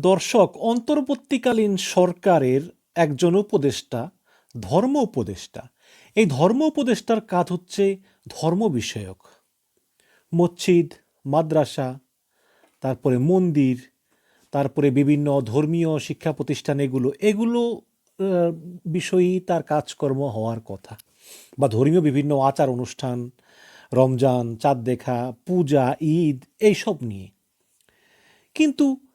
দর্শক, অন্তর্বর্তীকালীন সরকারের একজন উপদেষ্টা, ধর্ম উপদেষ্টা। এই ধর্ম উপদেষ্টার কাজ হচ্ছে ধর্ম বিষয়ক। মসজিদ, মাদ্রাসা, তারপরে মন্দির, তারপরে বিভিন্ন ধর্মীয় শিক্ষা প্রতিষ্ঠান, এগুলো এগুলো বিষয়েই তার কাজকর্ম হওয়ার কথা। বা ধর্মীয় বিভিন্ন আচার অনুষ্ঠান, রমজান, চাঁদ দেখা, পূজা, ঈদ, এইসব নিয়ে। কিন্তু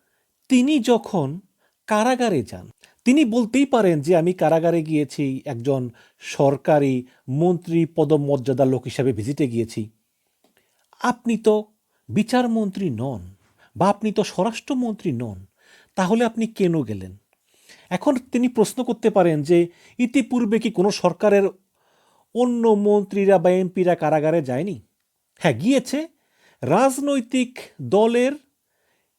তিনি যখন কারাগারে যান, তিনি বলতেই পারেন যে আমি কারাগারে গিয়েছি, একজন সরকারি মন্ত্রী পদমর্যাদার লোক হিসাবে ভিজিটে গিয়েছি। আপনি তো বিচারমন্ত্রী নন বা আপনি তো স্বরাষ্ট্রমন্ত্রী নন, তাহলে আপনি কেন গেলেন? এখন তিনি প্রশ্ন করতে পারেন যে ইতিপূর্বে কি কোনো সরকারের অন্য মন্ত্রীরা বা এমপিরা কারাগারে যায়নি? হ্যাঁ গিয়েছে। রাজনৈতিক দলের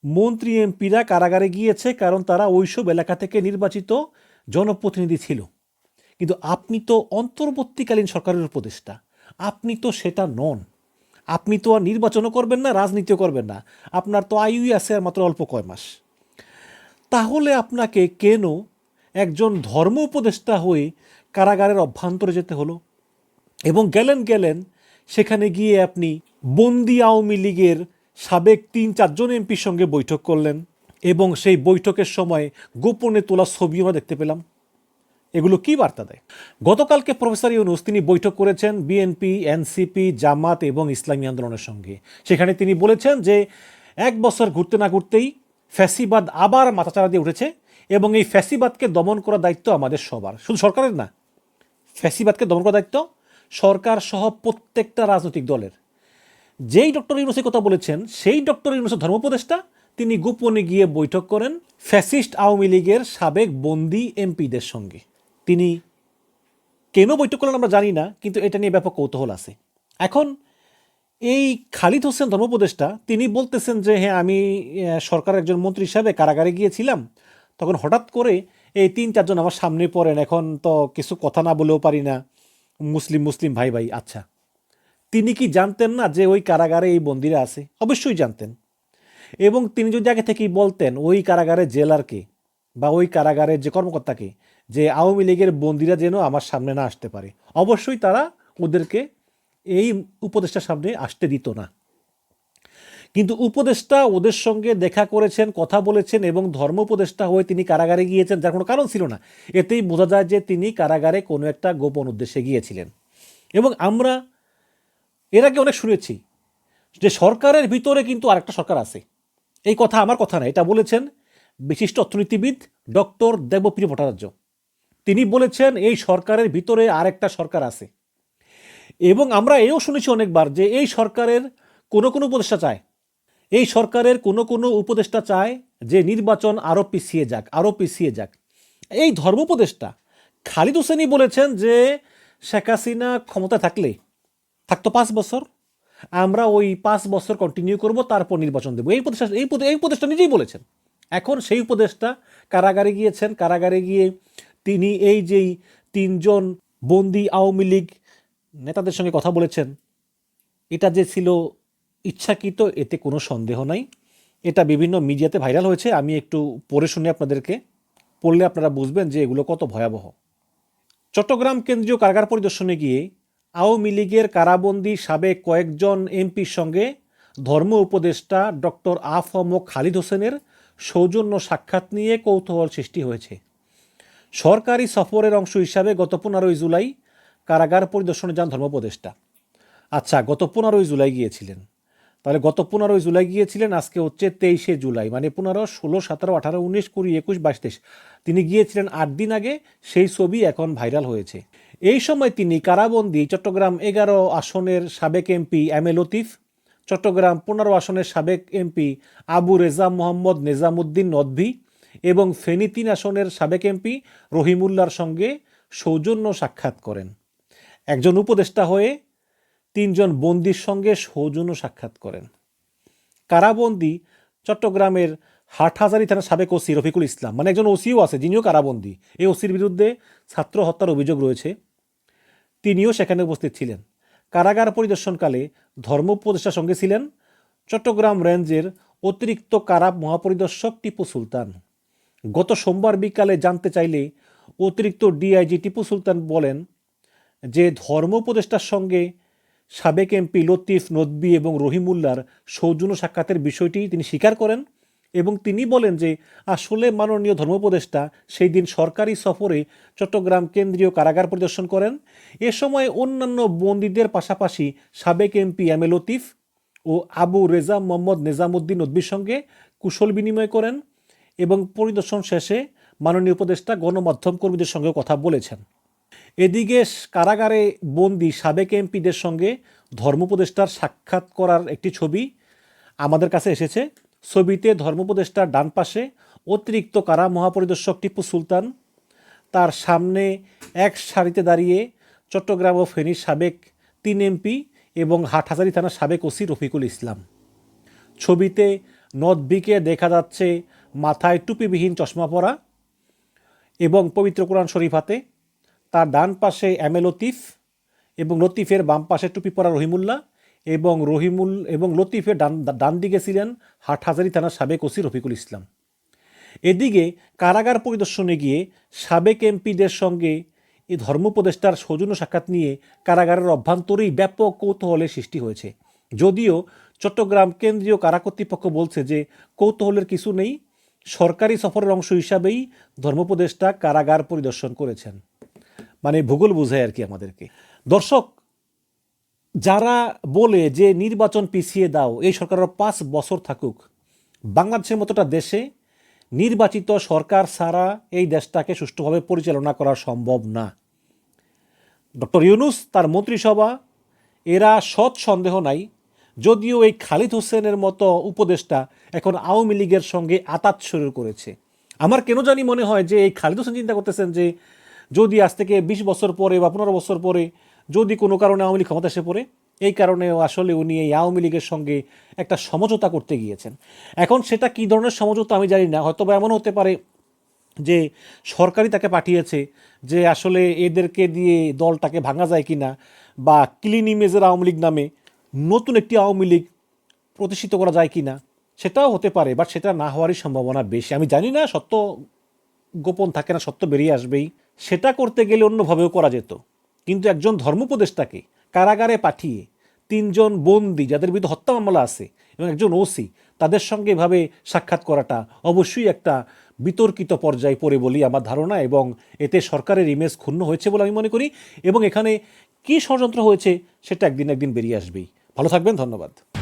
মন্ত্রী এমপিরা কারাগারে গিয়েছে কারণ তারা ওইসব এলাকা থেকে নির্বাচিত জনপ্রতিনিধি ছিল। কিন্তু আপনি তো অন্তর্বর্তীকালীন সরকারের উপদেষ্টা। আপনি তো সেটা নন। আপনি তো আর নির্বাচনও করবেন না, রাজনীতিও করবেন না। আপনার তো আয়ুই আছে আর মাত্র অল্প কয় মাস। তাহলে আপনাকে কেন একজন ধর্ম উপদেষ্টা হয়ে কারাগারের অভ্যন্তরে যেতে হলো? এবং গেলেন গেলেন সেখানে গিয়ে আপনি বন্দি আওয়ামী লীগের সাবেক তিন চারজন এমপির সঙ্গে বৈঠক করলেন এবং সেই বৈঠকের সময় গোপনে তোলা ছবি আমরা দেখতে পেলাম। এগুলো কি বার্তা দেয়? গতকালকে প্রফেসর ইউনুস তিনি বৈঠক করেছেন বিএনপি, এনসিপি, জামাত এবং ইসলামী আন্দোলনের সঙ্গে। সেখানে তিনি বলেছেন যে এক বছর ঘুরতে না ঘুরতেই ফ্যাসিবাদ আবার মাথাচাড়া দিয়ে উঠেছে এবং এই ফ্যাসিবাদকে দমন করার দায়িত্ব আমাদের সবার। শুধু সরকারের না, ফ্যাসিবাদকে দমন করার দায়িত্ব সরকার সহ প্রত্যেকটা রাজনৈতিক দলের। যেই ডক্টর ইউনুসের কথা বলেছেন, সেই ডক্টর ইউনুসের ধর্মোপদেষ্টা তিনি গোপনে গিয়ে বৈঠক করেন ফ্যাসিস্ট আওয়ামী লীগের সাবেক বন্দি এমপিদের সঙ্গে। তিনি কেন বৈঠক করলেন আমরা জানি না, কিন্তু এটা নিয়ে ব্যাপক কৌতূহল আছে। এখন এই খালিদ হোসেন ধর্মোপদেষ্টা তিনি বলতেছেন যে হ্যাঁ আমি সরকারের একজন মন্ত্রী হিসাবে কারাগারে গিয়েছিলাম। তখন হঠাৎ করে এই তিন, চারজন আমার সামনে পড়েন। এখন তো কিছু কথা না বলেও পারি না। মুসলিম মুসলিম, ভাই ভাই আচ্ছা। তিনি কি জানতেন না যে ওই কারাগারে এই বন্দিরা আছে? অবশ্যই জানতেন। এবং তিনি যদি আগে থেকেই বলতেন, ওই কারাগারে জেলারকে বা ওই কারাগারের যে কর্মকর্তাকে যে আওয়ামী লীগের বন্দিরা যেন আমার সামনে না আসতে পারে। অবশ্যই তারা ওদেরকে এই উপদেষ্টার সামনে আসতে দিত না। কিন্তু উপদেষ্টা ওদের সঙ্গে দেখা করেছেন, কথা বলেছেন এবং ধর্ম উপদেষ্টা হয়ে তিনি কারাগারে গিয়েছেন, যার কোনো কারণ ছিল না। এতেই বোঝা যায় যে তিনি কারাগারে কোনো একটা গোপন উদ্দেশ্যে গিয়েছিলেন। এবং আমরা এর আগে অনেক শুনেছি যে সরকারের ভিতরে কিন্তু আরেকটা সরকার আছে। এই কথা আমার কথা না, এটা বলেছেন বিশিষ্ট অর্থনীতিবিদ ডক্টর দেবপ্রিয় ভট্টাচার্য। তিনি বলেছেন এই সরকারের ভিতরে আরেকটা সরকার আছে। এবং আমরা এও শুনেছি অনেকবার যে এই সরকারের কোনো কোনো উপদেষ্টা চায়। এই সরকারের কোনো কোনো উপদেষ্টা চায় যে নির্বাচন আরও পিছিয়ে যাক, আরও পিছিয়ে যাক। এই ধর্ম উপদেষ্টা খালিদ হোসেনই বলেছেন যে শেখ হাসিনা ক্ষমতা থাকলে থাকতো পাঁচ বছর। আমরা ওই পাঁচ বছর কন্টিনিউ করব, তারপর নির্বাচন দেবো। এই উপদেষ্টা এই এই উপদেষ্টা নিজেই বলেছেন। এখন সেই উপদেষ্টা কারাগারে গিয়েছেন। কারাগারে গিয়ে তিনি এই যেই তিনজন বন্দি আওয়ামী লীগ নেতাদের সঙ্গে কথা বলেছেন, এটা যে ছিল ইচ্ছাকৃত, এতে কোনো সন্দেহ নাই। এটা বিভিন্ন মিডিয়াতে ভাইরাল হয়েছে। আমি একটু পড়ে শুনে আপনাদেরকে পড়লে আপনারা বুঝবেন যে এগুলো কত ভয়াবহ। চট্টগ্রাম কেন্দ্রীয় কারাগার পরিদর্শনে গিয়ে আওয়ামী লীগের কারাবন্দী সাবেক কয়েকজন এমপির সঙ্গে ধর্ম উপদেষ্টা ডক্টর আফম খালিদ হোসেনের সৌজন্য সাক্ষাৎ নিয়ে কৌতূহল সৃষ্টি হয়েছে। সরকারি সফরের অংশ হিসাবে গত পনেরোই জুলাই কারাগার পরিদর্শনে যান ধর্মোপদেষ্টা আচ্ছা গত পনেরোই জুলাই গিয়েছিলেন। তাহলে গত পনেরোই জুলাই গিয়েছিলেন, আজকে হচ্ছে তেইশে জুলাই মানে পনেরো, ষোলো, সতেরো, আঠারো, উনিশ, কুড়ি, একুশ, বাইশ, তেইশ। তিনি গিয়েছিলেন আট দিন আগে, সেই ছবি এখন ভাইরাল হয়েছে। এই সময় তিনি কারাবন্দি চট্টগ্রাম এগারো আসনের সাবেক MP M A Latif, Chittagong পনেরো আসনের সাবেক এমপি আবু রেজা মোহাম্মদ নেজামুদ্দিন নদভি এবং ফেনী তিন আসনের সাবেক এমপি রহিমুল্লার সঙ্গে সৌজন্য সাক্ষাৎ করেন। একজন উপদেষ্টা হয়ে তিনজন বন্দির সঙ্গে সৌজন্য সাক্ষাৎ করেন। কারাবন্দি চট্টগ্রামের হাটহাজারি থানার সাবেক ওসি রফিকুল ইসলাম মানে একজন ওসিও আছে, যিনিও কারাবন্দি। এই ওসির বিরুদ্ধে ছাত্র হত্যার অভিযোগ রয়েছে। তিনিও সেখানে উপস্থিত ছিলেন। কারাগার পরিদর্শনকালে ধর্ম উপদেষ্টার সঙ্গে ছিলেন। চট্টগ্রাম রেঞ্জের অতিরিক্ত কারা মহাপরিদর্শক টিপু সুলতান। গত সোমবার বিকালে জানতে চাইলে অতিরিক্ত ডিআইজি টিপু সুলতান বলেন যে, ধর্ম উপদেষ্টার সঙ্গে সাবেক এমপি লতিফ, নদবি এবং রহিমুল্লার সৌজন্য সাক্ষাতের বিষয়টি তিনি স্বীকার করেন এবং তিনি বলেন যে আসলে মাননীয় ধর্মোপদেষ্টা সেই দিন সরকারি সফরে চট্টগ্রাম কেন্দ্রীয় কারাগার পরিদর্শন করেন। এ সময় অন্যান্য বন্দীদের পাশাপাশি সাবেক এমপি এম এ লতিফ ও আবু রেজা মোহাম্মদ নেজামুদ্দিন নদবির সঙ্গে কুশল বিনিময় করেন এবং পরিদর্শন শেষে মাননীয় উপদেষ্টা গণমাধ্যম কর্মীদের সঙ্গে কথা বলেছেন। এদিকে কারাগারে বন্দি সাবেক এমপিদের সঙ্গে ধর্মোপদেষ্টার সাক্ষাৎ করার একটি ছবি আমাদের কাছে এসেছে। ছবিতে ধর্মোপদেষ্টার ডান পাশে অতিরিক্ত কারা মহাপরিদর্শক টিপু সুলতান, তার সামনে এক সারিতে দাঁড়িয়ে চট্টগ্রাম ও ফেনীর সাবেক তিন এমপি এবং হাটহাজারি থানার সাবেক ওসি রফিকুল ইসলাম। ছবিতে নদবিকে দেখা যাচ্ছে মাথায় টুপিবিহীন চশমা পরা এবং পবিত্র কোরআন শরীফ হাতে। তার ডান পাশে এম এ লতিফ এবং লতিফের বাম পাশে টুপি পরা রহিমুল্লাহ এবং রহিমুল এবং লতিফের ডান ডান দিকে ছিলেন হাটহাজারী থানার সাবেক ওসি রফিকুল ইসলাম। এদিকে কারাগার পরিদর্শনে গিয়ে সাবেক এমপিদের সঙ্গে এই ধর্মোপদেষ্টার সৌজন্য সাক্ষাৎ নিয়ে কারাগারের অভ্যন্তরেই ব্যাপক কৌতূহলের সৃষ্টি হয়েছে। যদিও চট্টগ্রাম কেন্দ্রীয় কারা কর্তৃপক্ষ বলছে যে কৌতূহলের কিছু নেই, সরকারি সফরের অংশ হিসাবেই ধর্মোপদেষ্টা কারাগার পরিদর্শন করেছেন। মানে ভূগোল বোঝায় আর কি আমাদেরকে। দর্শক, যারা বলে যে নির্বাচন পিছিয়ে দাও, এই সরকারের পাঁচ বছর থাকুক, বাংলাদেশের মতোটা দেশে নির্বাচিত সরকার ছাড়া এই দেশটাকে সুষ্ঠুভাবে পরিচালনা করা সম্ভব না। ডক্টর ইউনুস, তার মন্ত্রিসভা, এরা সৎ সন্দেহ নাই, যদিও এই খালিদ হোসেনের মতো উপদেষ্টা এখন আওয়ামী লীগের সঙ্গে আতাত শুরু করেছে। আমার কেন জানি মনে হয় যে এই খালিদ হোসেন চিন্তা করতেছেন যে যদি আজ থেকে বিশ বছর পরে বা পনেরো বছর পরে যদি কোনো কারণে আওয়ামী লীগ ক্ষমতা এসে পড়ে, এই কারণে আসলে উনি এই আওয়ামী লীগের সঙ্গে একটা সমঝোতা করতে গিয়েছেন। এখন সেটা কী ধরনের সমঝোতা আমি জানি না। হয়তো বা এমন হতে পারে যে সরকারই তাকে পাঠিয়েছে যে আসলে এদেরকে দিয়ে দলটাকে ভাঙা যায় কিনা বা ক্লিন ইমেজের আওয়ামী লীগ নামে নতুন একটি আওয়ামী লীগ প্রতিষ্ঠিত করা যায় কি না সেটাও হতে পারে বাট সেটা না হওয়ারই সম্ভাবনা বেশি। আমি জানি না, সত্য গোপন থাকে না, সত্য বেরিয়ে আসবেই। সেটা করতে গেলে অন্যভাবেও করা যেত। কিন্তু একজন ধর্মোপদেষ্টাকে কারাগারে পাঠিয়ে তিনজন বন্দি, যাদের বিরুদ্ধে হত্যা মামলা আছে, এবং একজন ওসি, তাদের সঙ্গে এভাবে সাক্ষাৎ করাটা অবশ্যই একটা বিতর্কিত পর্যায়ে পড়ে বলি আমার ধারণা, এবং এতে সরকারের ইমেজ ক্ষুণ্ণ হয়েছে বলে আমি মনে করি। এবং এখানে কী ষড়যন্ত্র হয়েছে, সেটা একদিন একদিন বেরিয়ে আসবেই। ভালো থাকবেন, ধন্যবাদ।